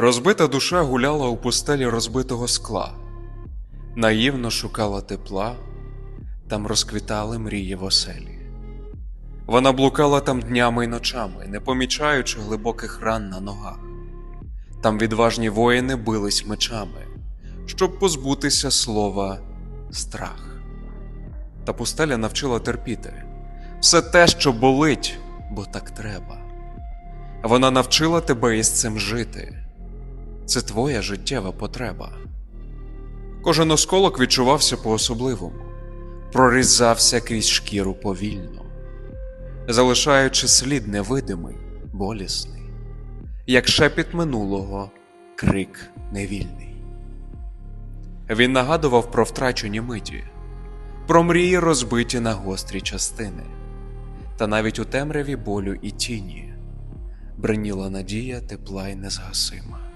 Розбита душа гуляла у пустелі розбитого скла, наївно шукала тепла, там розквітали мрії в оселі. Вона блукала там днями й ночами, не помічаючи глибоких ран на ногах. Там відважні воїни бились мечами, щоб позбутися слова страх. Та пустеля навчила терпіти все те, що болить, бо так треба. Вона навчила тебе із цим жити. Це твоя життєва потреба. Кожен осколок відчувався по-особливому, прорізався крізь шкіру повільно, залишаючи слід невидимий, болісний, як шепіт минулого, крик невільний. Він нагадував про втрачені миті, про мрії розбиті на гострі частини, та навіть у темряві болю і тіні бриніла надія тепла й незгасима.